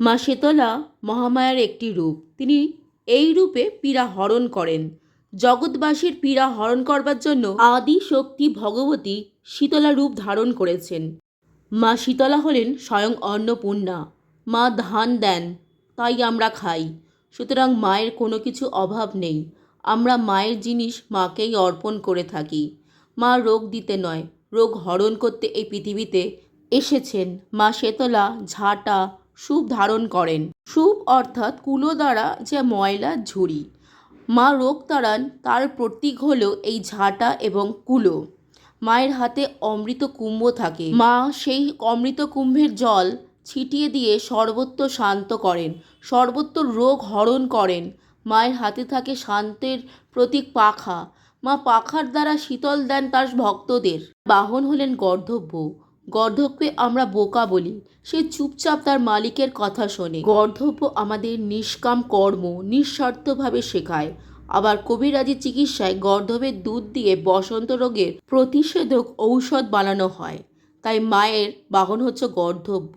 মা শীতলা মহামায়ার একটি রূপ। তিনি এই রূপে পীড়া হরণ করেন। জগৎবাসীর পীড়া হরণ করবার জন্য আদি শক্তি ভগবতী শীতলা রূপ ধারণ করেছেন। মা শীতলা হলেন স্বয়ং অন্নপূর্ণা। মা ধান দেন, তাই আমরা খাই। সুতরাং মায়ের কোনো কিছু অভাব নেই। আমরা মায়ের জিনিস মাকেই অর্পণ করে থাকি। মা রোগ দিতে নয়, রোগ হরণ করতে এই পৃথিবীতে এসেছেন। মা শেতলা ঝাঁটা সুপ ধারণ করেন। সুপ অর্থাৎ কুলো দ্বারা যে ময়লা, ঝুড়ি। মা রোগ তাড়ান তার প্রতীক হলো এই ঝাঁটা এবং কুলো। মায়ের হাতে অমৃত কুম্ভ থাকে। মা সেই অমৃত কুম্ভের জল ছিটিয়ে দিয়ে সর্বত্র শান্ত করেন, সর্বত্র রোগ হরণ করেন। মায়ের হাতে থাকে শান্তের প্রতীক পাখা। মা পাখার দ্বারা শীতল দেন তার ভক্তদের। বাহন হলেন গর্ধব্য। গর্ধবকে আমরা বোকা বলি। সে চুপচাপ তার মালিকের কথা শোনে। গর্ধব্য আমাদের নিষ্কাম কর্ম নিঃস্বার্থভাবে শেখায়। আবার কবিরাজি চিকিৎসায় গর্ধবের দুধ দিয়ে বসন্ত রোগের প্রতিষেধক ঔষধ বানানো হয়। তাই মায়ের বাহন হচ্ছে গর্ধব্য।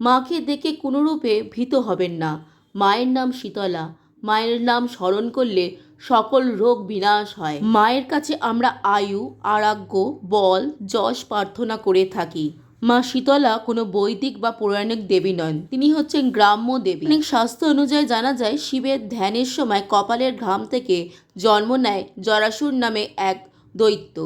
মাকে দেখে কোনোরূপে ভীত হবেন না। মায়ের নাম শীতলা। মায়ের নাম স্মরণ করলে সকল রোগ বিনাশ হয়। মায়ের কাছে আমরা আয়ু আরাগ্য বল, যশ প্রার্থনা করে থাকি। মা শীতলা কোনো বৈদিক বা পৌরাণিক দেবী নন, তিনি হচ্ছেন গ্রাম্য দেবী। অনেক স্বাস্থ্য অনুযায়ী জানা যায়, শিবের ধ্যানের সময় কপালের ঘাম থেকে জন্ম নেয় জরাসুর নামে এক দৈত্য।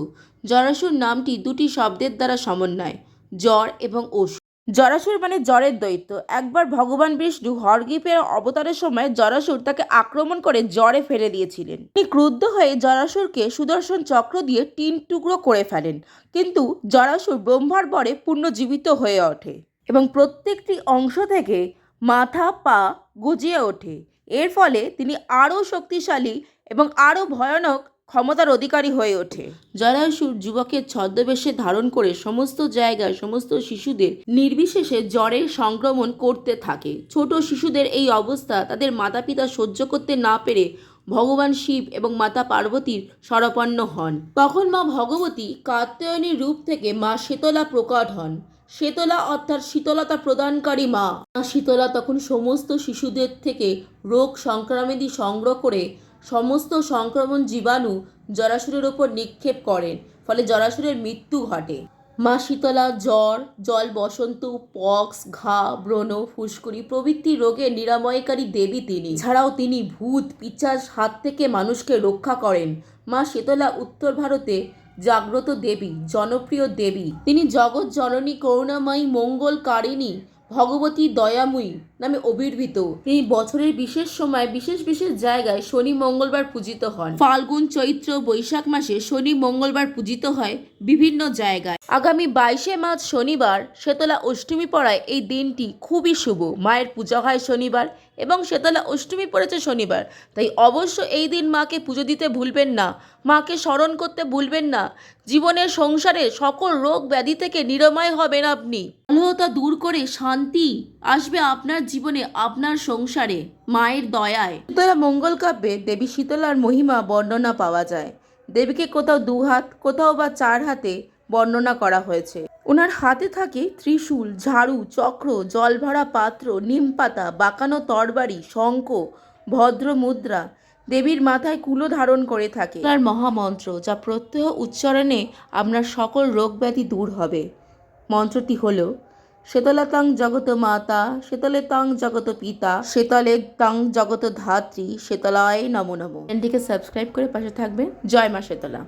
জরাসুর নামটি দুটি শব্দের দ্বারা সমন্বয়, জ্বর এবং অসুর জরাসুর মানে জ্বরের দৈত্য। একবার ভগবান বিষ্ণু হরগিপের অবতারের সময় জরাসুর তাকে আক্রমণ করে জ্বরে ফেলে দিয়েছিলেন। তিনি ক্রুদ্ধ হয়ে জরাসুরকে সুদর্শন চক্র দিয়ে তিন টুকরো করে ফেলেন। কিন্তু জরাসুর ব্রহ্মার বরে পুনর্জীবিত হয়ে ওঠে এবং প্রত্যেকটি অংশ থেকে মাথা, পা গজিয়ে ওঠে। এর ফলে তিনি আরও শক্তিশালী এবং আরও ভয়ানক ক্ষমতার অধিকারী হয়ে ওঠে। জরাসুর যুবকের ছদ্মবেশে ধারণ করে সমস্ত জায়গায় সমস্ত শিশুদের নির্বিশেষে জ্বরের সংক্রমণ করতে থাকে। ছোট শিশুদের এই অবস্থা তাদের মাতা পিতা সহ্য করতে না পেরে ভগবান শিব এবং মাতা পার্বতীর শরণাপন্ন হন। তখন মা ভগবতী কাত্যায়নী রূপ থেকে মা শীতলা প্রকট হন। শীতলা অর্থাৎ শীতলতা প্রদানকারী মা। শীতলা তখন সমস্ত শিশুদের থেকে রোগ সংক্রামিতি সংগ্রহ করে সমস্ত সংক্রমণ জীবাণু জরাসুরের ওপর নিক্ষেপ করেন, ফলে জরাসুরের মৃত্যু ঘটে। মা শীতলা, জ্বর, জল বসন্ত, পক্স, ঘা, ব্রণ, ফুসকুড়ি প্রভৃতি রোগের নিরাময়কারী দেবী তিনি। ছাড়াও তিনি ভূত পিচাস হাত থেকে মানুষকে রক্ষা করেন। মা শীতলা উত্তর ভারতে জাগ্রত দেবী, জনপ্রিয় দেবী। তিনি জগৎ জননী করুণাময়ী মঙ্গলকারিণী ভগবতী দয়াময়ী নামে অবির্ভূত। তিনি বছরের বিশেষ সময়, বিশেষ বিশেষ জায়গায় শনি মঙ্গলবার পূজিত হন। ফাল্গুন চৈত্র বৈশাখ মাসে শনি মঙ্গলবার পূজিত হয় বিভিন্ন জায়গায়। আগামী বাইশে মার্চ শনিবার শেতলা অষ্টমী পড়ায় এই দিনটি খুবই শুভ। মায়ের পূজা হয় শনিবার এবং শেতলা অষ্টমী পড়েছে শনিবার। তাই অবশ্য এই দিন মাকে পুজো দিতে ভুলবেন না। মাকে স্মরণ করতে ভুলবেন না। জীবনের সংসারে সকল রোগ ব্যাধি থেকে নিরাময় হবেন আপনি। অলহতা দূর করে শান্তি আসবে আপনার জীবনে, আপনার সংসারে, মায়ের দয়ায়। শীতলা মঙ্গল কাব্যে দেবী শীতলার মহিমা বর্ণনা পাওয়া যায়। দেবীকে কোথাও দু হাত কোথাও বা চার হাতে বর্ণনা করা হয়েছে। ওনার হাতে থাকে ত্রিশূল, ঝাড়ু, চক্র জলভরা পাত্র নিমপাতা বাঁকানো তরবারি, শঙ্খ, ভদ্র মুদ্রা। দেবীর মাথায় কুলো ধারণ করে থাকে। তার মহামন্ত্র যা প্রত্যহ উচ্চারণে আপনার সকল রোগ ব্যাধি দূর হবে। মন্ত্রটি হলো শীতলতাং জগত মাতা, শীতলে তাং জগত পিতা, শীতলে তাং জগত ধাত্রী, শীতলায় নমো নমো। চ্যানেলটিকে সাবস্ক্রাইব করে পাশে থাকবেন। জয় মা শীতলা।